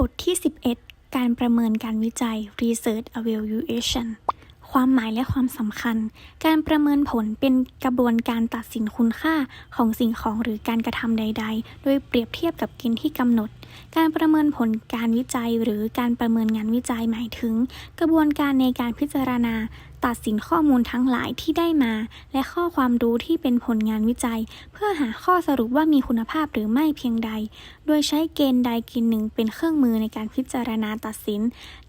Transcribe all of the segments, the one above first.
บทที่ 11 การประเมินการวิจัย Research Evaluation ความหมายและความสำคัญ การประเมินผลเป็นกระบวนการตัดสินคุณค่าของสิ่งของหรือการกระทำใด ๆ โดยเปรียบเทียบกับเกณฑ์ที่กำหนด การประเมินผลการวิจัยหรือการประเมินงานวิจัยหมายถึง กระบวนการในการพิจารณา ตัดสินข้อมูลทั้งหลายที่ได้มา และข้อความรู้ที่เป็นผลงานวิจัย เพื่อหาข้อสรุปว่ามีคุณภาพหรือไม่เพียงใด โดยใช้เกณฑ์ใดเกณฑ์หนึ่งเป็นเครื่องมือในการพิจารณาตัดสิน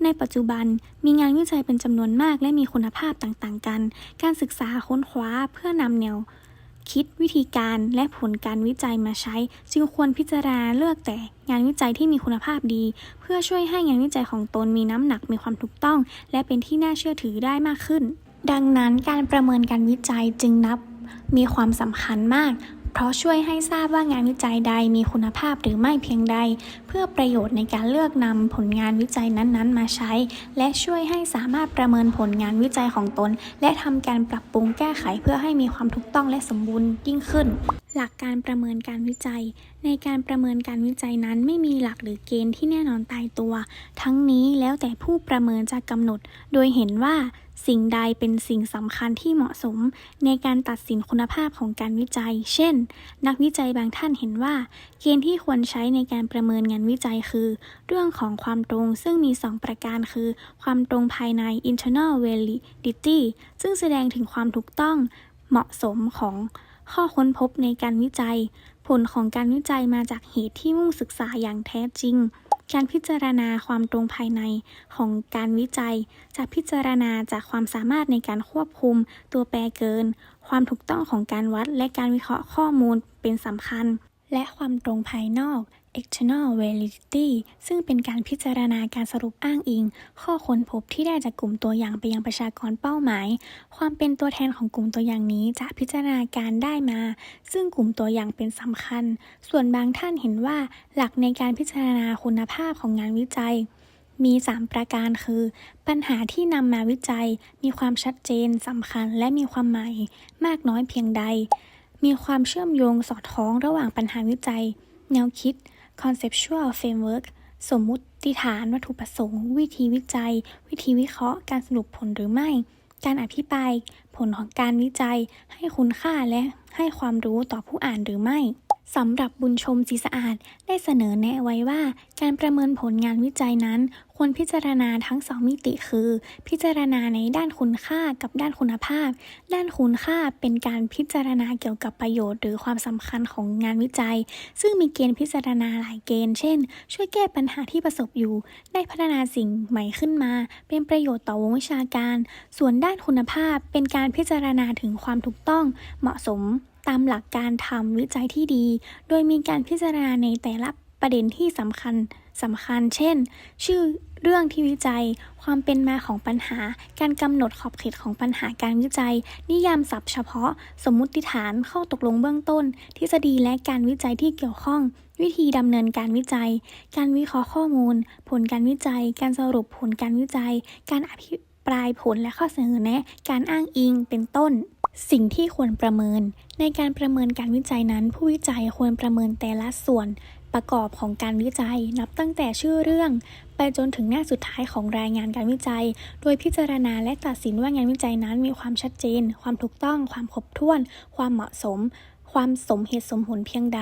ในปัจจุบันมีงานวิจัยเป็นจำนวนมากและมีคุณภาพต่างๆ กัน การศึกษาค้นคว้าเพื่อนำแนว คิดวิธีการและผลการวิจัยมาใช้ จึงควรพิจารณาเลือกแต่งานวิจัยที่มีคุณภาพดี เพื่อช่วยให้งานวิจัยของตนมีน้ำหนักมีความถูกต้อง และเป็นที่น่าเชื่อถือได้มากขึ้น ดังนั้นการประเมินการวิจัยจึงนับมีความสำคัญมาก เพราะช่วยให้ทราบว่างานวิจัยใดมีคุณภาพหรือไม่เพียงใด เพื่อประโยชน์ในการเลือกนำผลงานวิจัยนั้นๆ มาใช้ และช่วยให้สามารถประเมินผลงานวิจัยของตน และทำการปรับปรุงแก้ไขเพื่อให้มีความถูกต้องและสมบูรณ์ยิ่งขึ้น หลักการประเมินการวิจัย ในการประเมินการวิจัยนั้นไม่มีหลักหรือเกณฑ์ที่แน่นอนตายตัว ทั้งนี้แล้วแต่ผู้ประเมินจะกำหนด โดยเห็นว่า สิ่งใดเป็นสิ่งสำคัญที่เหมาะสมในการตัดสินคุณภาพของการวิจัย เช่น นักวิจัยบางท่านเห็นว่า เกณฑ์ที่ควรใช้ในการประเมินงานวิจัยคือ เรื่องของความตรงซึ่งมี 2 ประการคือ ความตรงภายใน internal validity ซึ่งแสดงถึงความถูกต้องเหมาะสมของข้อค้นพบในการวิจัย ผลของการวิจัยมาจากเหตุที่มุ่งศึกษาอย่างแท้จริง การพิจารณาความตรงภายในของการวิจัย จะพิจารณาจากความสามารถในการควบคุม ตัวแปรเกิน ความถูกต้องของการวัดและการวิเคราะห์ข้อมูลเป็นสำคัญ และความตรงภายนอก external validity ซึ่งเป็นการพิจารณาการสรุปอ้างอิง ข้อค้นพบที่ได้จากกลุ่มตัวอย่างไปยังประชากรเป้าหมาย ความเป็นตัวแทนของกลุ่มตัวอย่างนี้จะพิจารณาการได้มา ซึ่งกลุ่มตัวอย่างเป็นสำคัญ ส่วนบางท่านเห็นว่าหลักในการพิจารณาคุณภาพของงานวิจัย มี 3 ประการคือ ปัญหาที่นำมาวิจัย มีความชัดเจนสำคัญ และมีความหมายมากน้อยเพียงใด มีความเชื่อมโยงสอดคล้องระหว่างปัญหาวิจัย แนวคิด conceptual framework สมมุติฐานวัตถุประสงค์ วิธีวิจัย วิธีวิเคราะห์ การสรุปผลหรือไม่ การอภิปราย ผลของการวิจัย ให้คุณค่าและให้ความรู้ต่อผู้อ่านหรือไม่ สำหรับบุญชมศรีสะอาดได้เสนอแนะไว้ว่าการประเมินผลงานวิจัยนั้น ควรพิจารณาทั้งสองมิติคือ พิจารณาในด้านคุณค่ากับด้านคุณภาพ ด้านคุณค่าเป็นการพิจารณาเกี่ยวกับประโยชน์ หรือความสำคัญของงานวิจัย ซึ่งมีเกณฑ์พิจารณาหลายเกณฑ์ เช่น ช่วยแก้ปัญหาที่ประสบอยู่ ได้พัฒนาสิ่งใหม่ขึ้นมา เป็นประโยชน์ต่อวงวิชาการ ส่วนด้านคุณภาพเป็นการพิจารณาถึงความถูกต้องเหมาะสม ตามหลักการทำวิจัยที่ดี โดยมีการพิจารณาในแต่ละประเด็นที่สำคัญสำคัญ เช่น ชื่อเรื่องที่วิจัย ความเป็นมาของปัญหา การกำหนดขอบเขตของปัญหาการวิจัย นิยามศัพท์เฉพาะ สมมุติฐาน ข้อตกลงเบื้องต้น ทฤษฎีและการวิจัยที่เกี่ยวข้อง วิธีดำเนินการวิจัย การวิเคราะห์ข้อมูล ผลการวิจัย การสรุปผลการวิจัย การอภิปรายผลและข้อเสนอแนะ การอ้างอิง เป็นต้น สิ่งที่ควรประเมิน ในการประเมินการวิจัยนั้น ผู้วิจัยควรประเมินแต่ละส่วนประกอบของการวิจัย นับตั้งแต่ชื่อเรื่อง ไปจนถึงหน้าสุดท้ายของรายงานการวิจัย โดยพิจารณาและตัดสินว่างานวิจัยนั้นมีความชัดเจน ความถูกต้อง ความครบถ้วน ความเหมาะสม ความสมเหตุสมผลเพียงใด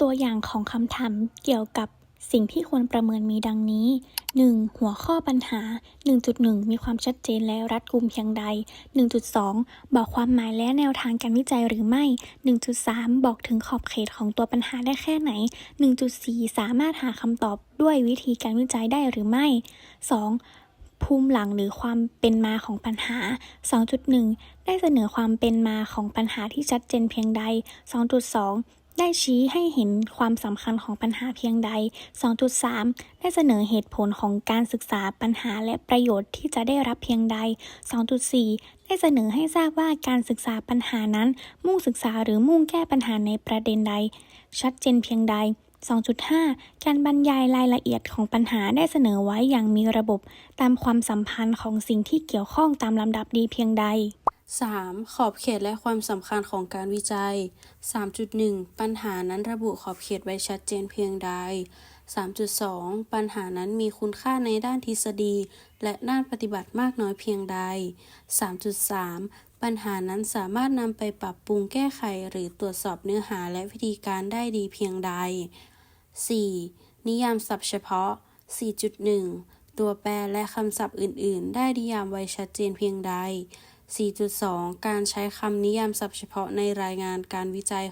ตัวอย่างของคำถามเกี่ยวกับ สิ่งที่ควรประเมินมีดังนี้ 1. หัวข้อปัญหา 1.1 มีความชัดเจนและรัดกุมเพียงใด 1.2 บอกความหมายและแนวทางการวิจัยหรือไม่ 1.3 บอกถึงขอบเขตของตัวปัญหาได้แค่ไหน 1.4 สามารถหาคำตอบด้วยวิธีการวิจัยได้หรือไม่ 2. ภูมิหลังหรือความเป็นมาของปัญหา 2.1 ได้เสนอความเป็นมาของปัญหาที่ชัดเจนเพียงใด 2.2 ได้ชี้ให้เห็นความสำคัญของปัญหาเพียงใด 2.3 ได้เสนอเหตุผลของการศึกษาปัญหาและประโยชน์ที่จะได้รับเพียงใด 2.4 ได้เสนอให้ทราบว่าการศึกษาปัญหานั้น มุ่งศึกษาหรือมุ่งแก้ปัญหาในประเด็นใด ชัดเจนเพียงใด 2.5 การบรรยายรายละเอียดของปัญหาได้เสนอไว้อย่างมีระบบ ตามความสัมพันธ์ของสิ่งที่เกี่ยวข้องตามลำดับดีเพียงใด 3. ขอบเขตและความสำคัญของการวิจัย 3.1 ปัญหานั้นระบุขอบเขตไว้ชัดเจนเพียงใด 3.2 ปัญหานั้นมีคุณค่าในด้านทฤษฎี และด้านปฏิบัติมากน้อยเพียงใด 3.3 ปัญหานั้นสามารถนำไปปรับปรุงแก้ไขหรือตรวจสอบเนื้อหาและวิธีการได้ดีเพียงใด 4. นิยามศัพท์เฉพาะ 4.1 ตัวแปรและคำศัพท์อื่น ๆ ได้นิยามไว้ชัดเจนเพียงใด 4.2 การใช้คำนิยามศัพท์เฉพาะในรายงานการวิจัย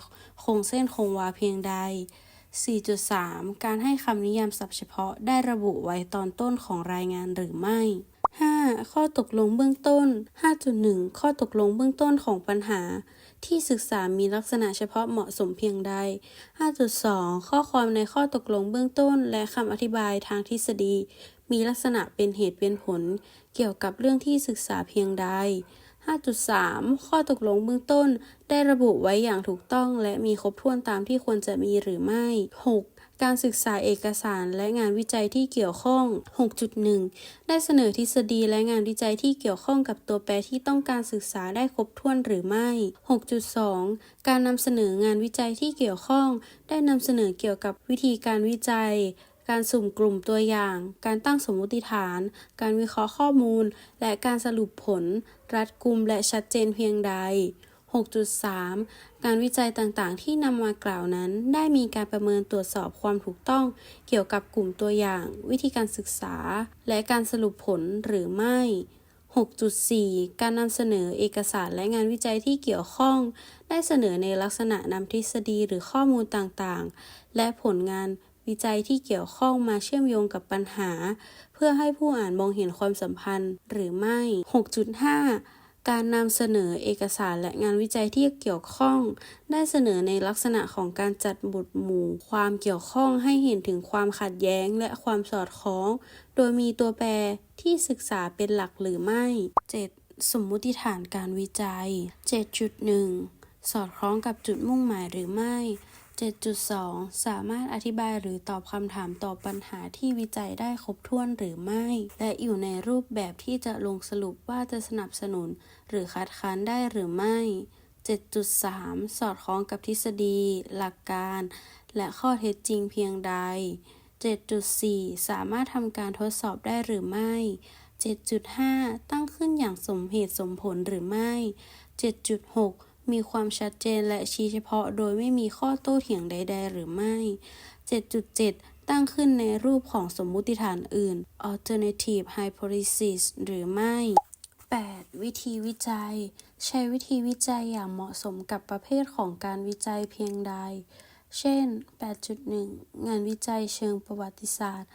คงเส้นคงวาเพียงใด 4.3 การให้คำนิยามศัพท์เฉพาะได้ระบุไว้ตอนต้นของรายงานหรือไม่ 5. ข้อตกลงเบื้องต้น 5.1 ข้อตกลงเบื้องต้นของปัญหา ที่ศึกษามีลักษณะเฉพาะเหมาะสมเพียงใด 5.2 ข้อความในข้อตกลงเบื้องต้น และคำอธิบายทางทฤษฎี มีลักษณะเป็นเหตุเป็นผล เกี่ยวกับเรื่องที่ศึกษาเพียงใด 5.3 ข้อตกลงเบื้องต้น ได้ระบุไว้อย่างถูกต้อง และมีครบถ้วนตามที่ควรจะมีหรือไม่ 6. การศึกษาเอกสารและงานวิจัยที่เกี่ยวข้อง 6.1 ได้เสนอทฤษฎีและงานวิจัยที่เกี่ยวข้องกับตัวแปรที่ต้องการศึกษาได้ครบถ้วนหรือไม่ 6.2 การนำเสนองานวิจัยที่เกี่ยวข้อง ได้นำเสนอเกี่ยวกับวิธีการวิจัย การสุ่มกลุ่มตัวอย่าง การตั้งสมมติฐาน การวิเคราะห์ข้อมูล และการสรุปผล รัดกุมและชัดเจนเพียงใด 6.3 การวิจัยต่างๆ ที่นำมากล่าวนั้น ได้มีการประเมินตรวจสอบความถูกต้อง เกี่ยวกับกลุ่มตัวอย่าง วิธีการศึกษา และการสรุปผลหรือไม่ 6.4 การนำเสนอเอกสารและงานวิจัยที่เกี่ยวข้อง ได้เสนอในลักษณะนำทฤษฎีหรือข้อมูลต่างๆ และผลงาน วิจัยที่เกี่ยวข้องมาเชื่อมโยงกับปัญหา เพื่อให้ผู้อ่านมองเห็นความสัมพันธ์หรือไม่ 6.5 การนำเสนอเอกสารและงานวิจัยที่เกี่ยวข้อง ได้เสนอในลักษณะของการจัดหมุดหมู่ ความเกี่ยวข้องให้เห็นถึงความขัดแย้งและความสอดคล้อง โดยมีตัวแปรที่ศึกษาเป็นหลักหรือไม่ 7. สมมุติฐานการวิจัย 7.1 สอดคล้องกับจุดมุ่งหมายหรือไม่ 7.2 สามารถอธิบายหรือตอบคำถามต่อปัญหาที่วิจัยได้ครบถ้วนหรือไม่ และอยู่ในรูปแบบที่จะลงสรุปว่าจะสนับสนุน หรือคัดค้านได้หรือไม่ 7.3 สอดคล้องกับทฤษฎี หลักการ และข้อเท็จจริงเพียงใด 7.4 สามารถทำการทดสอบได้หรือไม่ 7.5 ตั้งขึ้นอย่างสมเหตุสมผลหรือไม่ 7.6 มีความชัดเจนและชี้เฉพาะโดยไม่มีข้อโต้เถียงใด ๆ หรือไม่ 7.7 ตั้งขึ้นในรูปของสมมุติฐานอื่น alternative hypothesis หรือไม่ 8. วิธีวิจัย ใช้วิธีวิจัยอย่างเหมาะสมกับประเภทของการวิจัยเพียงใด เช่น 8.1 งานวิจัยเชิงประวัติศาสตร์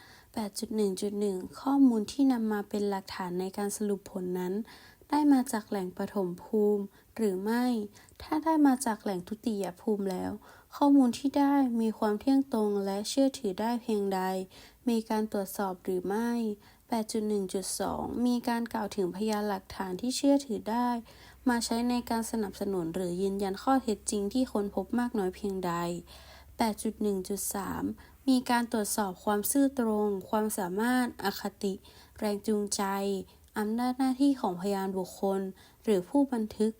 8.1.1 ข้อมูลที่นำมาเป็นหลักฐานในการสรุปผลนั้น ได้มาจากแหล่งปฐมภูมิ หรือไม่ ถ้าได้มาจากแหล่งทุติยภูมิแล้ว ข้อมูลที่ได้มีความเที่ยงตรงและเชื่อถือได้เพียงใด มีการตรวจสอบหรือไม่ 8.1.2 มีการกล่าวถึงพยานหลักฐานที่เชื่อถือได้ มาใช้ในการสนับสนุนหรือยืนยันข้อเท็จจริงที่ค้นพบมากน้อยเพียงใด 8.1.3 มีการตรวจสอบความซื่อตรง ความสามารถ อคติ แรงจูงใจอำนาจหน้าที่ของพยานบุคคล หรือผู้บันทึก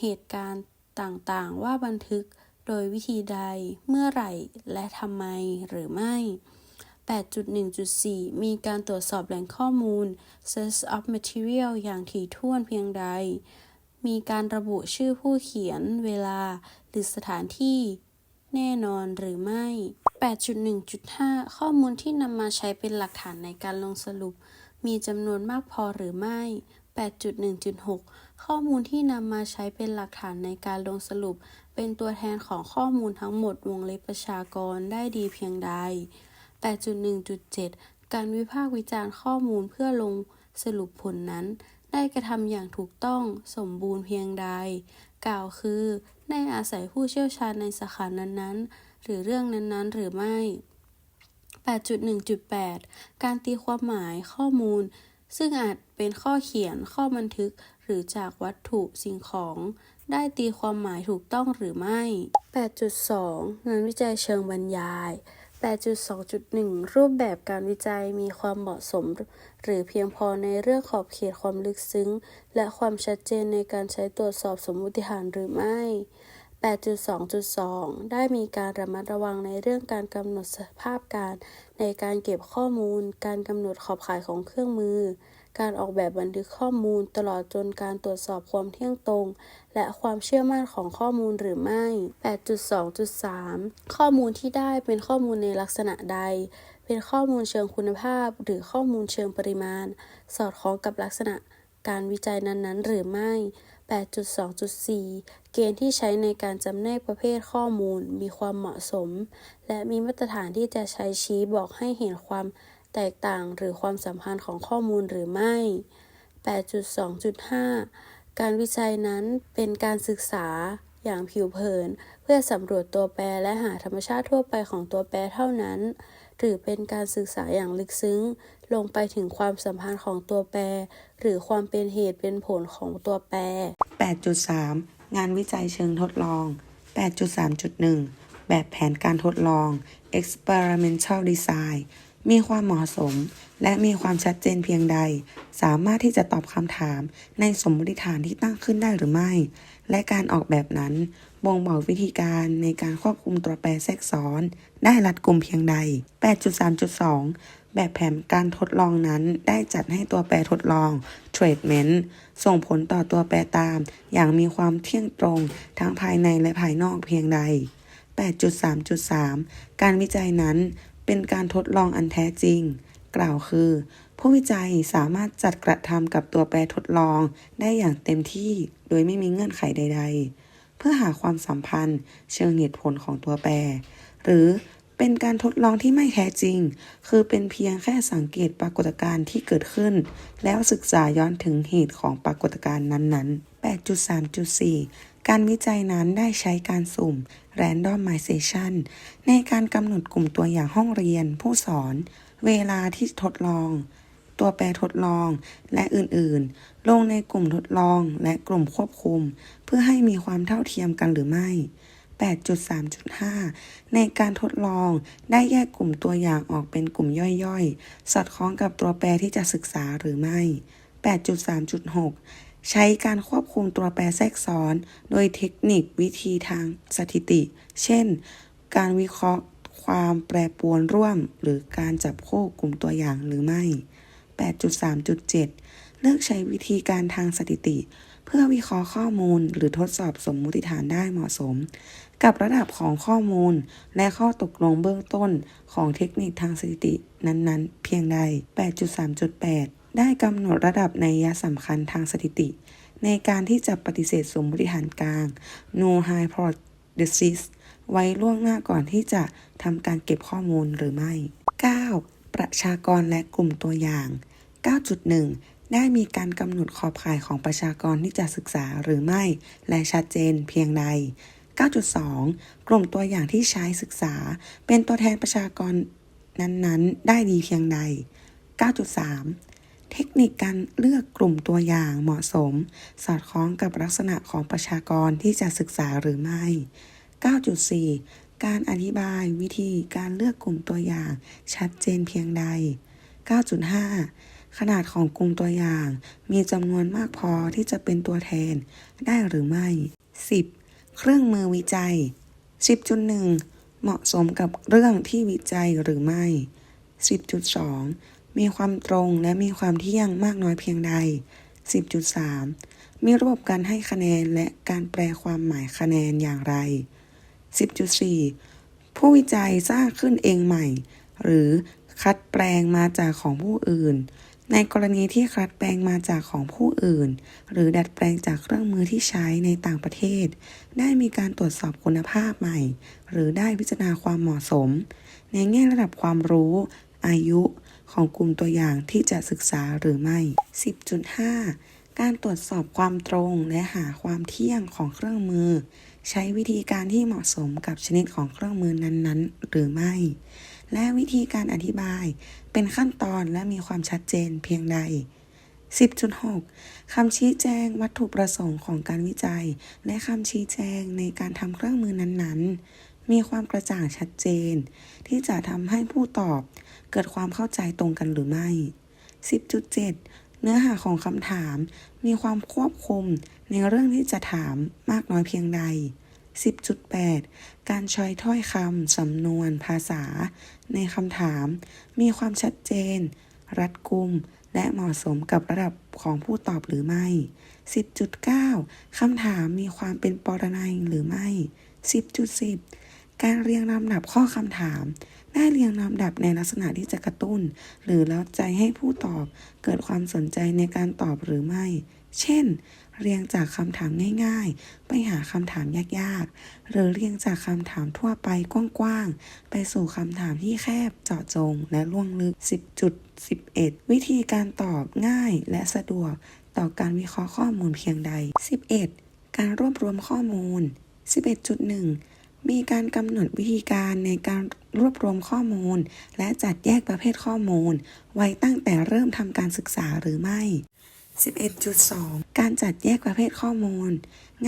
เหตุการณ์ต่างๆ ว่าบันทึกโดยวิธีใด เมื่อไหร่ และทำไมหรือไม่ 8.1.4 มีการตรวจสอบแหล่งข้อมูล Source of Material อย่างถี่ถ้วนเพียงใด มีการระบุชื่อผู้เขียน เวลา หรือสถานที่ แน่นอนหรือไม่ 8.1.5 ข้อมูลที่นำมาใช้เป็นหลักฐานในการลงสรุป มีจำนวนมากพอหรือไม่ 8.1.6 ข้อมูลที่นำมาใช้เป็นหลักฐานในการลงสรุป เป็นตัวแทนของข้อมูลทั้งหมดวงเล็บประชากรได้ดีเพียงใด 8.1.7 การวิพากษ์วิจารณ์ข้อมูลเพื่อลงสรุปผลนั้น ได้กระทำอย่างถูกต้องสมบูรณ์เพียงใด กล่าวคือได้อาศัยผู้เชี่ยวชาญในสาขานั้นๆ หรือเรื่องนั้นๆ หรือไม่ 8.1.8 การตีความหมายข้อมูล ซึ่งอาจเป็นข้อเขียนข้อบันทึกหรือจากวัตถุสิ่งของ ได้ตีความหมายถูกต้องหรือไม่ 8.2 งานวิจัยเชิงบรรยาย 8.2.1 รูปแบบการวิจัยมีความเหมาะสม หรือเพียงพอในเรื่องขอบเขตความลึกซึ้ง และความชัดเจนในการใช้ตรวจสอบสมมติฐานหรือไม่ 8.2.2 ได้มีการระมัดระวังในเรื่องการกำหนดสภาพการในการเก็บข้อมูล การกำหนดขอบข่ายของเครื่องมือ การออกแบบบันทึกข้อมูลตลอดจนการตรวจสอบความเที่ยงตรง และความเชื่อมั่นของข้อมูลหรือไม่ 8.2.3 ข้อมูลที่ได้เป็นข้อมูลในลักษณะใด เป็นข้อมูลเชิงคุณภาพ หรือข้อมูลเชิงปริมาณ สอดคล้องกับลักษณะการวิจัยนั้นๆ หรือไม่ 8.2.4 เกณฑ์ที่ใช้ในการจำแนกประเภทข้อมูลมีความเหมาะสม และมีมาตรฐานที่จะใช้ชี้บอกให้เห็นความแตกต่างหรือความสัมพันธ์ของข้อมูลหรือไม่ 8.2.5 การวิจัยนั้นเป็นการศึกษาอย่างผิวเผิน เพื่อสำรวจตัวแปรและหาธรรมชาติทั่วไปของตัวแปรเท่านั้น หรือเป็นการศึกษาอย่างลึกซึ้ง ลงไปถึงความสัมพันธ์ของตัวแปร หรือความเป็นเหตุเป็นผลของตัวแปร 8.3 งานวิจัยเชิงทดลอง 8.3.1 แบบแผนการทดลอง experimental design มีความเหมาะสม และมีความชัดเจนเพียงใด สามารถที่จะตอบคำถามในสมมติฐานที่ตั้งขึ้นได้หรือไม่ และการออกแบบนั้น บ่งบอกวิธีการในการควบคุมตัวแปรแทรกซ้อน ได้รัดกุมเพียงใด 8.3.2 แบบแผนการทดลองนั้นได้จัดให้ตัวแปรทดลอง treatment ส่งผลต่อตัวแปรตาม อย่างมีความเที่ยงตรงทั้งภายในและภายนอกเพียงใด 8.3.3 การวิจัยนั้นเป็นการทดลองอันแท้จริง กล่าวคือ ผู้วิจัยสามารถจัดกระทำกับตัวแปรทดลองได้อย่างเต็มที่โดยไม่มีเงื่อนไขใด ๆ เพื่อหาความสัมพันธ์ เชิงเหตุผลของตัวแปร หรือเป็นการทดลองที่ไม่แท้จริง คือเป็นเพียงแค่สังเกตปรากฏการณ์ที่เกิดขึ้น แล้วศึกษาย้อนถึงเหตุของปรากฏการณ์นั้นๆ 8.3.4 การวิจัยนั้นได้ใช้การสุ่ม randomization ในการกำหนดกลุ่มตัวอย่างห้องเรียน ผู้สอน เวลาที่ทดลอง ตัวแปรทดลอง และอื่นๆ ลงในกลุ่มทดลองและกลุ่มควบคุม เพื่อให้มีความเท่าเทียมกันหรือไม่ 8.3.5 ในการทดลองได้แยกกลุ่มตัวอย่างออกเป็นกลุ่มย่อยๆ สอดคล้องกับตัวแปรที่จะศึกษาหรือไม่ 8.3.6ใช้การควบคุมตัวแปรแทรกซ้อน โดยเทคนิควิธีทางสถิติ เช่น การวิเคราะห์ความแปรปรวนร่วม หรือการจับคู่กลุ่มตัวอย่างหรือไม่ 8.3.7 เลือกใช้วิธีการทางสถิติ เพื่อวิเคราะห์ข้อมูล หรือทดสอบสมมุติฐานได้เหมาะสม กับระดับของข้อมูล และข้อตกลงเบื้องต้นของเทคนิคทางสถิตินั้นๆ เพียงใด 8.3.8 ได้กำหนดระดับในยยะสำคัญทางสถิติ ในการที่จะปฏิเสธสมมติฐานกลาง no hypothesis ไว้ล่วงหน้าก่อนที่จะทำการเก็บข้อมูลหรือไม่ 9. ประชากรและกลุ่มตัวอย่าง 9.1 ได้มีการกำหนดขอบข่ายของประชากรที่จะศึกษาหรือไม่ และชัดเจนเพียงใด 9.2 กลุ่มตัวอย่างที่ใช้ศึกษา เป็นตัวแทนประชากรนั้นๆ ได้ดีเพียงใด 9.3 เทคนิคการเลือกกลุ่มตัวอย่างเหมาะสม สอดคล้องกับลักษณะของประชากรที่จะศึกษาหรือไม่ 9.4 การอธิบายวิธีการเลือกกลุ่มตัวอย่างชัดเจนเพียงใด 9.5 ขนาดของกลุ่มตัวอย่าง มีจำนวนมากพอที่จะเป็นตัวแทนได้หรือไม่ 10. เครื่องมือวิจัย 10.1 เหมาะสมกับเรื่องที่วิจัยหรือไม่ 10.2 มีความตรงและมีความเที่ยงมากน้อยเพียงใด 10.3 มีระบบการให้คะแนนและการแปลความหมายคะแนนอย่างไร 10.4 ผู้วิจัยสร้างขึ้นเองใหม่ หรือคัดแปลงมาจากของผู้อื่น ในกรณีที่คัดแปลงมาจากของผู้อื่น หรือดัดแปลงจากเครื่องมือที่ใช้ในต่างประเทศ ได้มีการตรวจสอบคุณภาพใหม่ หรือได้พิจารณาความเหมาะสม ในแง่ระดับความรู้ อายุของกลุ่มตัวอย่างที่จะศึกษาหรือไม่ 10.5 การตรวจสอบความตรงและหาความเที่ยงของเครื่องมือ ใช้วิธีการที่เหมาะสมกับชนิดของเครื่องมือนั้นๆ หรือไม่ และวิธีการอธิบาย เป็นขั้นตอนและมีความชัดเจนเพียงใด 10.6 คำชี้แจงวัตถุประสงค์ของการวิจัย และคำชี้แจงในการทำเครื่องมือนั้นๆ มีความกระจ่างชัดเจน ที่จะทำให้ผู้ตอบเกิดความเข้าใจตรงกันหรือไม่ 10.7 เนื้อหาของคำถาม มีความควบคุมในเรื่องที่จะถามมากน้อยเพียงใด 10.8 การใช้ถ้อยคำ สำนวน ภาษา ในคำถาม มีความชัดเจน รัดกุม และเหมาะสมกับระดับของผู้ตอบหรือไม่ 10.9 คำถามมีความเป็นปรนัยหรือไม่ 10.10 การเรียงลำดับข้อคำถาม ได้เรียงลำดับในลักษณะที่จะกระตุ้น หรือเล้าใจให้ผู้ตอบเกิดความสนใจในการตอบหรือไม่ เช่น เรียงจากคำถามง่าย ๆ ไปหาคำถามยากๆ หรือเรียงจากคำถามทั่วไปกว้างๆ ไปสู่คำถามที่แคบเจาะจง และล่วงลึก 10.11 วิธีการตอบง่ายและสะดวก ต่อการวิเคราะห์ข้อมูลเพียงใด 11. การรวบรวมข้อมูล 11.1 มีการกำหนดวิธีการในการรวบรวมข้อมูล และจัดแยกประเภทข้อมูล ไว้ตั้งแต่เริ่มทำการศึกษาหรือไม่ 11.2 การจัดแยกประเภทข้อมูล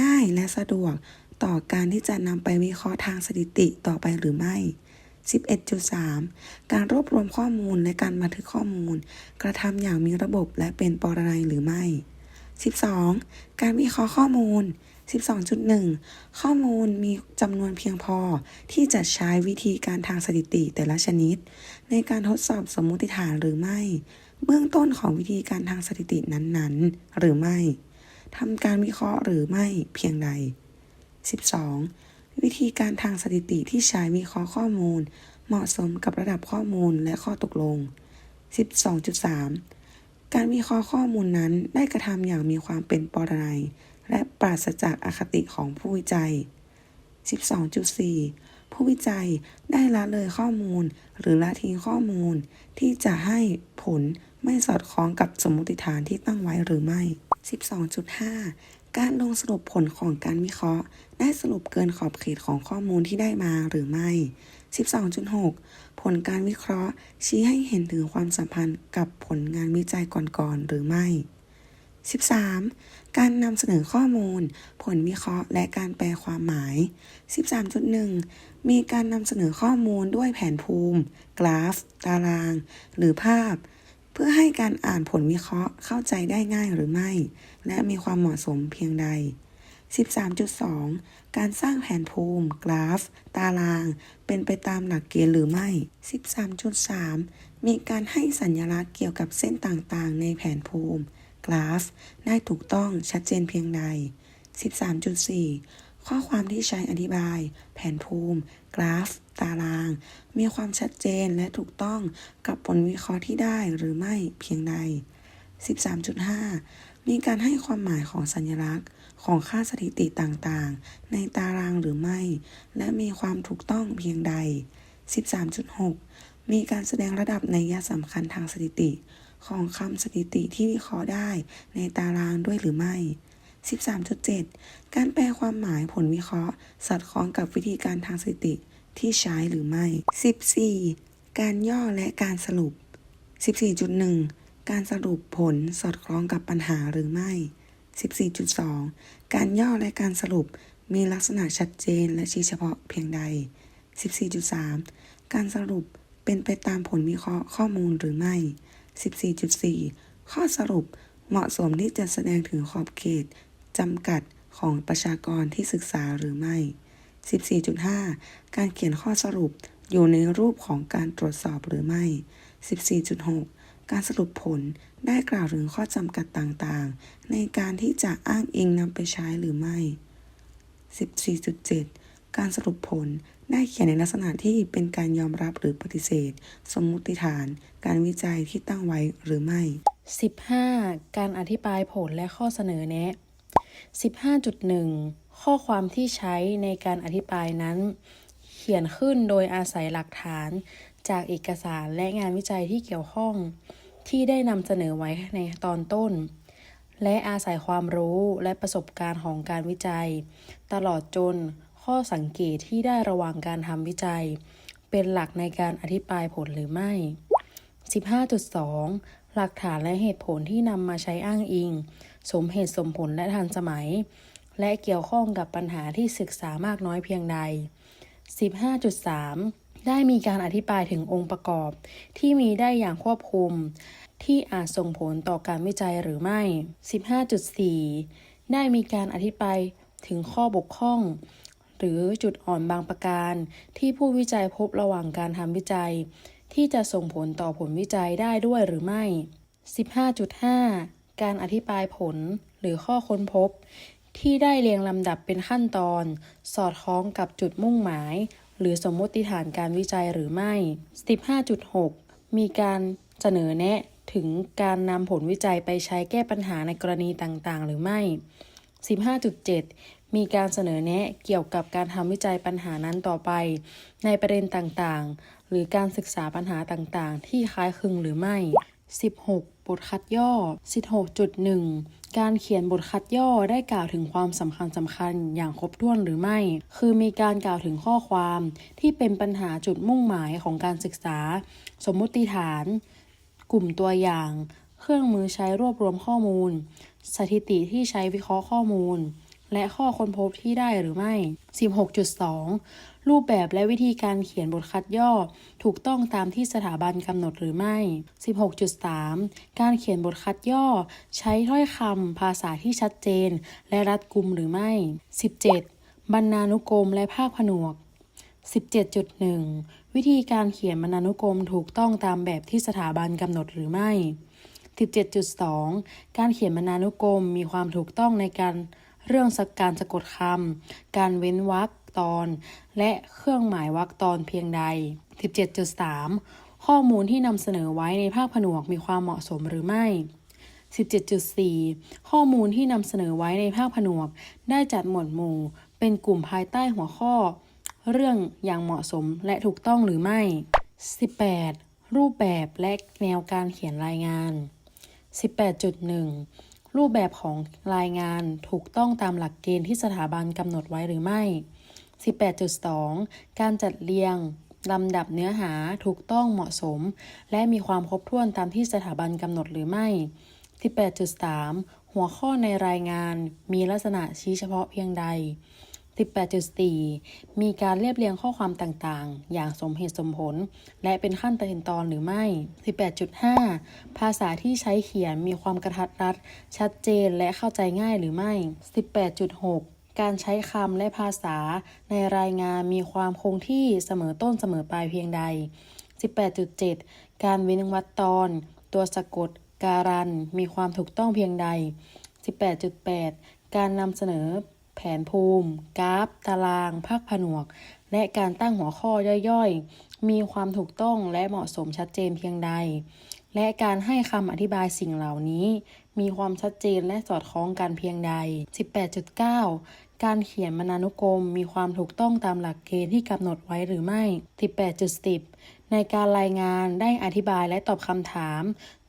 ง่ายและสะดวกต่อการที่จะนำไปวิเคราะห์ทางสถิติต่อไปหรือไม่ 11.3 การรวบรวมข้อมูลและการบันทึกข้อมูล กระทำอย่างมีระบบและเป็นปรนัยหรือไม่ 12. การวิเคราะห์ข้อมูล 12.1 ข้อมูลมีจำนวนเพียงพอที่จะใช้วิธีการทางสถิติแต่ละชนิด ในการทดสอบสมมุติฐานหรือไม่ เบื้องต้นของวิธีการทางสถิตินั้นๆ หรือไม่ทำการวิเคราะห์หรือไม่เพียงใด 12. วิธีการทางสถิติที่ใช้วิเคราะห์ข้อมูล เหมาะสมกับระดับข้อมูลและข้อตกลง 12.3 การวิเคราะห์ข้อมูลนั้นได้กระทำอย่างมีความเป็นปรนัย และปราศจากอคติของผู้วิจัย 12.4 ผู้วิจัยได้ละเลยข้อมูลหรือละทิ้งข้อมูลที่จะให้ผล ไม่สอดคล้องกับสมมติฐานที่ตั้งไว้หรือไม่ 12.5 การลงสรุปผลของการวิเคราะห์ ได้สรุปเกินขอบเขตของข้อมูลที่ได้มาหรือไม่ 12.6 ผลการวิเคราะห์ ชี้ให้เห็นถึงความสัมพันธ์กับผลงานวิจัยก่อนๆหรือไม่ 13. การนำเสนอข้อมูล ผลวิเคราะห์ และการแปลความหมาย 13.1 มีการนำเสนอข้อมูลด้วยแผนภูมิ กราฟ ตาราง หรือภาพ เพื่อให้การอ่านผลวิเคราะห์เข้าใจได้ง่ายหรือไม่ และมีความเหมาะสมเพียงใด 13.2 การสร้างแผนภูมิ กราฟ ตาราง เป็นไปตามหลักเกณฑ์หรือไม่ 13.3 มีการให้สัญลักษณ์เกี่ยวกับเส้นต่างๆ ในแผนภูมิ กราฟ ได้ถูกต้องชัดเจนเพียงใด 13.4 ข้อความที่ใช้อธิบาย แผนภูมิ กราฟ ตาราง มีความชัดเจนและถูกต้องกับผลวิเคราะห์ที่ได้หรือไม่เพียงใด 13.5 มีการให้ความหมายของสัญลักษณ์ ของค่าสถิติต่างๆ ในตารางหรือไม่ และมีความถูกต้องเพียงใด 13.6 มีการแสดงระดับในัยสำคัญทางสถิติ ของคำสถิติที่วิเคราะห์ได้ในตารางด้วยหรือไม่ 13.7 การแปลความหมายผลวิเคราะห์ สอดคล้องกับวิธีการทางสถิติที่ใช้หรือไม่ 14. การย่อและการสรุป 14.1 การสรุปผลสอดคล้องกับปัญหาหรือไม่ 14.2 การย่อและการสรุปมีลักษณะชัดเจนและชี้เฉพาะเพียงใด 14.3 การสรุปเป็นไปตามผลวิเคราะห์ข้อมูลหรือไม่ 14.4 ข้อสรุปเหมาะสมที่จะแสดงถึงขอบเขต จำกัดของประชากรที่ศึกษาหรือไม่ 14.5 การเขียนข้อสรุปอยู่ในรูปของการตรวจสอบหรือไม่ 14.6 การสรุปผลได้กล่าวถึงข้อจำกัดต่างๆ ในการที่จะอ้างอิงนำไปใช้หรือไม่ 14.7 การสรุปผลได้เขียนในลักษณะที่เป็นการยอมรับหรือปฏิเสธ สมมุติฐาน การวิจัยที่ตั้งไว้หรือไม่ 15. การอธิบายผลและข้อเสนอแนะ 15.1 ข้อความที่ใช้ในการอธิบายนั้น เขียนขึ้นโดยอาศัยหลักฐานจากเอกสารและงานวิจัยที่เกี่ยวข้องที่ได้นำเสนอไว้ในตอนต้น และอาศัยความรู้และประสบการณ์ของการวิจัย ตลอดจนข้อสังเกตที่ได้ระหว่างการทำวิจัย เป็นหลักในการอธิบายผลหรือไม่ 15.2 หลักฐานและเหตุผลที่นำมาใช้อ้างอิง สมเหตุสมผลและทันสมัย และเกี่ยวข้องกับปัญหาที่ศึกษามากน้อยเพียงใด 15.3 ได้มีการอธิบายถึงองค์ประกอบ ที่มีได้อย่างควบคุม ที่อาจส่งผลต่อการวิจัยหรือไม่ 15.4 ได้มีการอธิบายถึงข้อบกพร่อง หรือจุดอ่อนบางประการ ที่ผู้วิจัยพบระหว่างการทำวิจัย ที่จะส่งผลต่อผลวิจัยได้ด้วยหรือไม่ 15.5 การอธิบายผลหรือข้อค้นพบ ที่ได้เรียงลำดับเป็นขั้นตอน สอดคล้องกับจุดมุ่งหมาย หรือสมมติฐานการวิจัยหรือไม่ 15.6 มีการเสนอแนะถึงการนำผลวิจัยไปใช้แก้ปัญหาในกรณีต่างๆ หรือไม่ 15.7 มีการเสนอแนะเกี่ยวกับการทำวิจัยปัญหานั้นต่อไป ในประเด็นต่างๆ หรือการศึกษาปัญหาต่างๆ ที่คล้ายคลึงหรือไม่ 16 บทคัดย่อ 16.1 การเขียนบทคัดย่อได้กล่าวถึงความสำคัญสำคัญอย่างครบถ้วนหรือไม่ คือมีการกล่าวถึงข้อความที่เป็นปัญหาจุดมุ่งหมายของการศึกษา สมมุติฐาน กลุ่มตัวอย่าง เครื่องมือใช้รวบรวมข้อมูล สถิติที่ใช้วิเคราะห์ข้อมูลและข้อค้นพบที่ได้หรือไม่ 16.2 รูปแบบและวิธีการเขียนบทคัดย่อ ถูกต้องตามที่สถาบันกำหนดหรือไม่ 16.3 การเขียนบทคัดย่อ ใช้ถ้อยคำภาษาที่ชัดเจน และรัดกุมหรือไม่ 17. บรรณานุกรมและภาคผนวก 17.1 วิธีการเขียนบรรณานุกรมถูกต้องตามแบบที่สถาบันกำหนดหรือไม่ 17.2 การเขียนบรรณานุกรมมีความถูกต้องในการเรื่องสกการสะกดคำ การเว้นวรรค ตอน และเครื่องหมายวรรคตอนเพียงใด 17.3 ข้อมูลที่นำเสนอไว้ในภาคผนวกมีความเหมาะสมหรือไม่ 17.4 ข้อมูลที่นำเสนอไว้ในภาคผนวก ได้จัดหมวดหมู่ เป็นกลุ่มภายใต้หัวข้อ เรื่องอย่างเหมาะสมและถูกต้องหรือไม่ 18. รูปแบบและแนวการเขียนรายงาน 18.1รูปแบบของรายงานถูกต้องตามหลักเกณฑ์ที่สถาบันกำหนดไว้หรือไม่ 18.2 การจัดเรียงลำดับเนื้อหาถูกต้องเหมาะสม และมีความครบถ้วนตามที่สถาบันกำหนดหรือไม่ 18.3 หัวข้อในรายงานมีลักษณะชี้เฉพาะเพียงใด 18.4 มีการเรียบเรียงข้อความต่างๆ อย่างสมเหตุสมผล และเป็นขั้นตอนตอนหรือไม่ 18.5 ภาษาที่ใช้เขียนมีความกระทัดรัด ชัดเจนและเข้าใจง่ายหรือไม่ 18.6 การใช้คำและภาษาในรายงานมีความคงที่เสมอต้นเสมอปลายเพียงใด 18.7 การเว้นวรรคตอน ตัวสะกด การัน มีความถูกต้องเพียงใด 18.8 การนำเสนอ แผนภูมิ กราฟ ตาราง ภาคผนวก และการตั้งหัวข้อย่อยๆ มีความถูกต้องและเหมาะสมชัดเจนเพียงใด และการให้คำอธิบายสิ่งเหล่านี้ มีความชัดเจนและสอดคล้องกันเพียงใด 18.9 การเขียนบรรณานุกรม มีความถูกต้องตามหลักเกณฑ์ที่กำหนดไว้หรือไม่ 18.10 ในการรายงานได้อธิบายและตอบคำถาม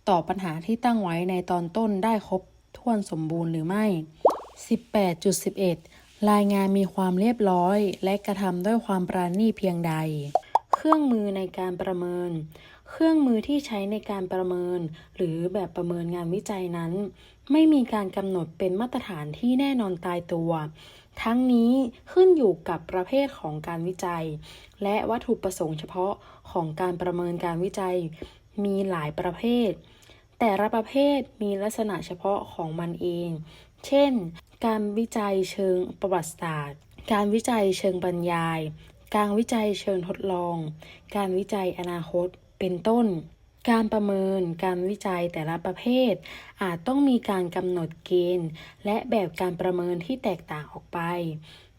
ตอบปัญหาที่ตั้งไว้ในตอนต้นได้ครบถ้วนสมบูรณ์หรือไม่ 18.11 รายงานมีความเรียบร้อย และกระทำด้วยความปราณีเพียงใด เครื่องมือในการประเมิน เครื่องมือที่ใช้ในการประเมิน หรือแบบประเมินงานวิจัยนั้น ไม่มีการกำหนดเป็นมาตรฐานที่แน่นอนตายตัว ทั้งนี้ขึ้นอยู่กับประเภทของการวิจัย และวัตถุประสงค์เฉพาะของการประเมินการวิจัย มีหลายประเภท แต่ละประเภทมีลักษณะเฉพาะของมันเอง เช่น การวิจัยเชิงประวัติศาสตร์ การวิจัยเชิงบรรยาย การวิจัยเชิงทดลอง การวิจัยอนาคต เป็นต้น การประเมินการวิจัยแต่ละประเภท อาจต้องมีการกำหนดเกณฑ์ และแบบการประเมินที่แตกต่างออกไป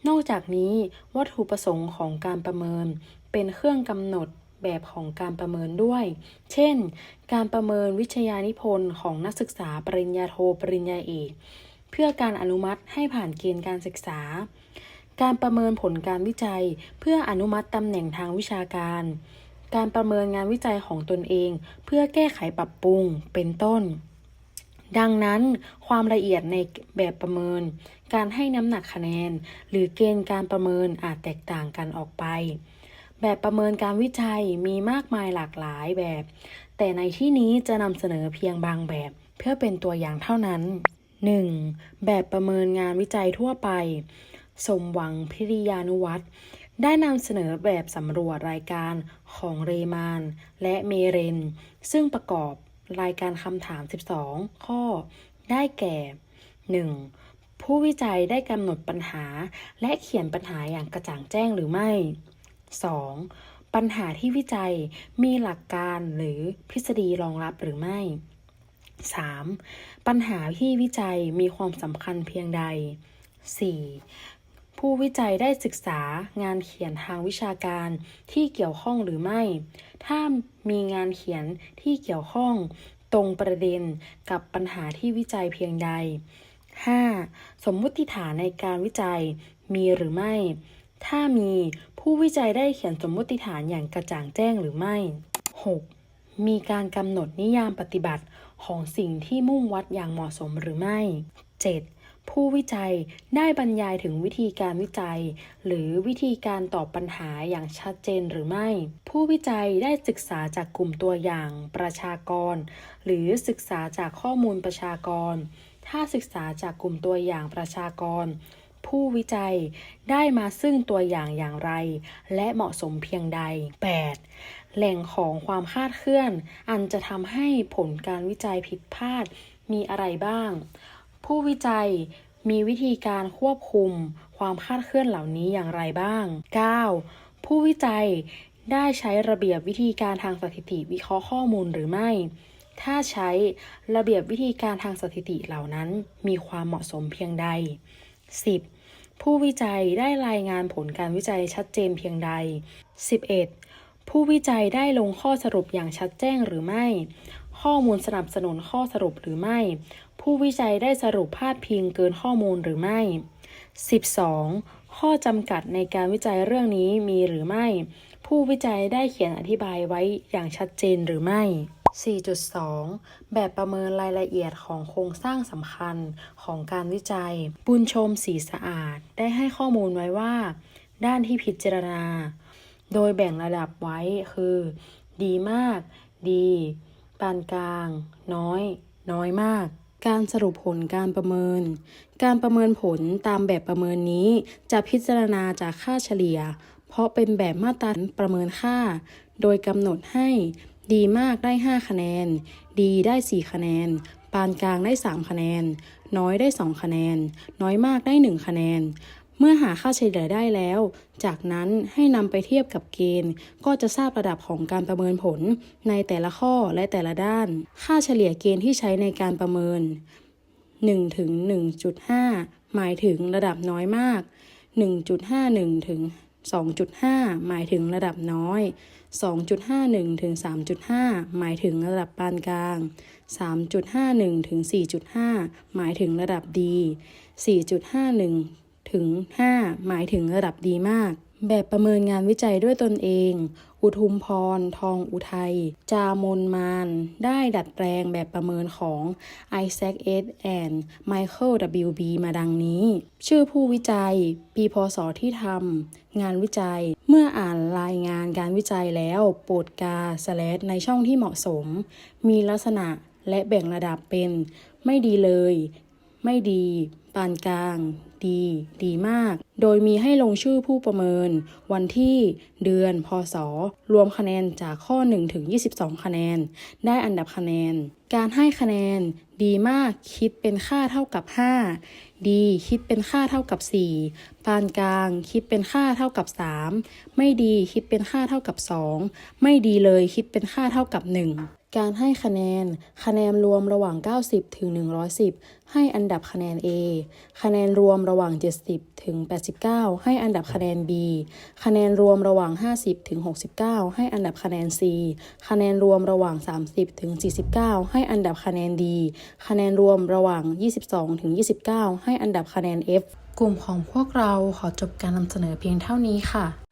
นอกจากนี้วัตถุประสงค์ของการประเมิน เป็นเครื่องกำหนดแบบของการประเมินด้วย เช่น การประเมินวิชญานิพนธ์ของนักศึกษาปริญญาโทปริญญาเอก เพื่อการอนุมัติให้ผ่านเกณฑ์การศึกษา การประเมินผลการวิจัย เพื่ออนุมัติตำแหน่งทางวิชาการ การประเมินงานวิจัยของตนเอง เพื่อแก้ไขปรับปรุงเป็นต้น ดังนั้น ความละเอียดในแบบประเมิน การให้น้ำหนักคะแนน หรือเกณฑ์การประเมินอาจแตกต่างกันออกไป แบบประเมินการวิจัยมีมากมายหลากหลายแบบ แต่ในที่นี้จะนำเสนอเพียงบางแบบ เพื่อเป็นตัวอย่างเท่านั้น 1. แบบประเมินงานวิจัยทั่วไป สมหวังพิริยานุวัตร ได้นำเสนอแบบสำรวจรายการของเรมานและเมเรน ซึ่งประกอบรายการคำถาม 12 ข้อ ได้แก่ 1. ผผู้วิจัยได้กำหนดปัญหาและเขียนปัญหาอย่างกระจ่างแจ้งหรือไม่ 2. ปัญหาที่วิจัยมีหลักการหรือทฤษฎีรองรับหรือไม่ 3. ปัญหาที่วิจัยมีความสำคัญเพียงใด 4. ผู้วิจัยได้ศึกษางานเขียนทางวิชาการที่เกี่ยวข้องหรือไม่ ถ้ามีงานเขียนที่เกี่ยวข้องตรงประเด็นกับปัญหาที่วิจัยเพียงใด 5. สมมุติฐานในการวิจัยมีหรือไม่ ถ้ามีผู้วิจัยได้เขียนสมมุติฐานอย่างกระจ่างแจ้งหรือไม่ 6. มีการกำหนดนิยามปฏิบัติของสิ่งที่มุ่งวัดอย่างเหมาะสมหรือไม่ 7. ผู้วิจัยได้บรรยายถึงวิธีการวิจัย หรือวิธีการตอบปัญหาอย่างชัดเจนหรือไม่ ผู้วิจัยได้ศึกษาจากกลุ่มตัวอย่างประชากร หรือศึกษาจากข้อมูลประชากร ถ้าศึกษาจากกลุ่มตัวอย่างประชากร ผู้วิจัยได้มาซึ่งตัวอย่างอย่างไร และเหมาะสมเพียงใด 8. แหล่งของความคลาดเคลื่อน อันจะทำให้ผลการวิจัยผิดพลาดมีอะไรบ้าง ผู้วิจัยมีวิธีการควบคุมความคาดเคลื่อนเหล่านี้อย่างไรบ้าง 9. ผู้วิจัยได้ใช้ระเบียบวิธีการทางสถิติวิเคราะห์ข้อมูลหรือไม่ ถ้าใช้ระเบียบวิธีการทางสถิติเหล่านั้น มีความเหมาะสมเพียงใด 10. ผู้วิจัยได้รายงานผลการวิจัยชัดเจนเพียงใด 11. ผู้วิจัยได้ลงข้อสรุปอย่างชัดแจ้งหรือไม่ ข้อมูลสนับสนุนข้อสรุปหรือไม่ ผู้วิจัยได้สรุปพาดพิงเกินข้อมูลหรือไม่ 12. ข้อจำกัดในการวิจัยเรื่องนี้มีหรือไม่ ผู้วิจัยได้เขียนอธิบายไว้อย่างชัดเจนหรือไม่ 4.2 แบบประเมินรายละเอียดของโครงสร้างสำคัญของการวิจัย บุญชมสีสะอาด ได้ให้ข้อมูลไว้ว่า ด้านที่พิจารณา โดยแบ่งระดับไว้คือ ดีมาก ดี ปานกลาง น้อย น้อยมาก การสรุปผลการประเมิน การประเมินผลตามแบบประเมินนี้ จะพิจารณาจากค่าเฉลี่ย เพราะเป็นแบบมาตรฐานประเมินค่า โดยกำหนดให้ ดีมากได้ 5 คะแนน ดีได้ 4 คะแนนปานกลางได้ 3 คะแนน น้อยได้ 2 คะแนน น้อยมากได้ 1 คะแนน เมื่อหาค่าเฉลี่ยได้แล้ว จากนั้นให้นำไปเทียบกับเกณฑ์ ก็จะทราบระดับของการประเมินผลในแต่ละข้อและแต่ละด้าน ค่าเฉลี่ยเกณฑ์ที่ใช้ในการประเมิน 1 ถึง 1.5 หมายถึงระดับน้อยมาก 1.51 ถึง 2.5 หมายถึงระดับน้อย 2.51 ถึง 3.5 หมายถึงระดับปานกลาง 3.51 ถึง 4.5 หมายถึงระดับดี 4.51 ถึง 5 หมายถึงระดับดีมาก แบบประเมินงานวิจัยด้วยตนเอง อุทุมพร ทองอุทัย จามนมาน ได้ดัดแปลงแบบประเมินของ Isaac S. and Michael W. B. มาดังนี้ ชื่อผู้วิจัย ปีพศที่ทำ งานวิจัย เมื่ออ่านรายงานการวิจัยแล้วโปรดกาสแลดในช่องที่เหมาะสม มีลักษณะและแบ่งระดับเป็น ไม่ดีเลย ไม่ดี ปานกลาง ดี ดีมาก โดยมีให้ลงชื่อผู้ประเมิน วันที่ เดือน พศ รวมคะแนนจากข้อ 1 ถึง 22 คะแนน ได้อันดับคะแนน การให้คะแนน ดีมากคิดเป็นค่าเท่ากับ 5 ดีคิดเป็นค่าเท่ากับ 4 ปานกลางคิดเป็นค่าเท่ากับ 3 ไม่ดีคิดเป็นค่าเท่ากับ 2 ไม่ดีเลยคิดเป็นค่าเท่ากับ 1 การให้คะแนน คะแนนรวมระหว่าง 90 ถึง 110 ให้อันดับคะแนน A คะแนนรวมระหว่าง 70 ถึง 89 ให้อันดับคะแนน B คะแนนรวมระหว่าง 50 ถึง 69 ให้อันดับคะแนน C คะแนนรวมระหว่าง 30 ถึง 49 ให้อันดับคะแนน D คะแนนรวมระหว่าง 22 ถึง 29 ให้อันดับคะแนน F กลุ่มของพวกเราขอจบการนำเสนอเพียงเท่านี้ค่ะ